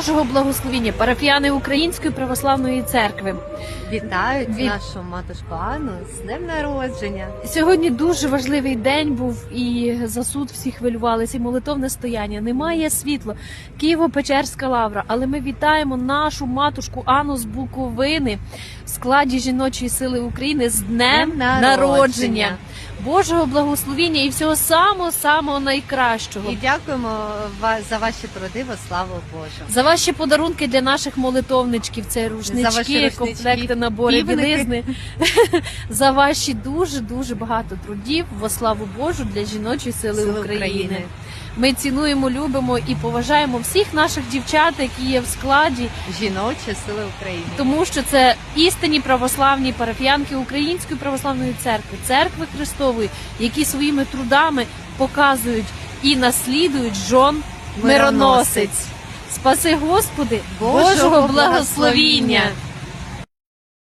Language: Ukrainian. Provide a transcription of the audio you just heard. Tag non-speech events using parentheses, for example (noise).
Божого благословіння, парафіяни Української православної церкви. Вітають Від- нашу матушку Анну з днем народження. Сьогодні дуже важливий день був і за суд всі хвилювалися, і молитовне стояння. Немає світла. Києво-Печерська лавра. Але ми вітаємо нашу матушку Анну з Буковини в складі жіночої сили України з днем Днем народження. Божого благословіння і всього самого самого найкращого. І дякуємо вас за ваші труди во славу Божу. За ваші подарунки для наших молитовничків, це За рушнички, ваші рушнички, комплекти, набори, півники. білизни. (laughs) За ваші дуже дуже багато трудів во славу Божу для жіночої сили, Сили України. України. Ми цінуємо, любимо і поважаємо всіх наших дівчат, які є в складі, Жіночі сили України. тому що це істинні православні парафіянки Української православної церкви, церкви Христової, які своїми трудами показують і наслідують жон мироносець. Спаси Господи, Божого благословіння.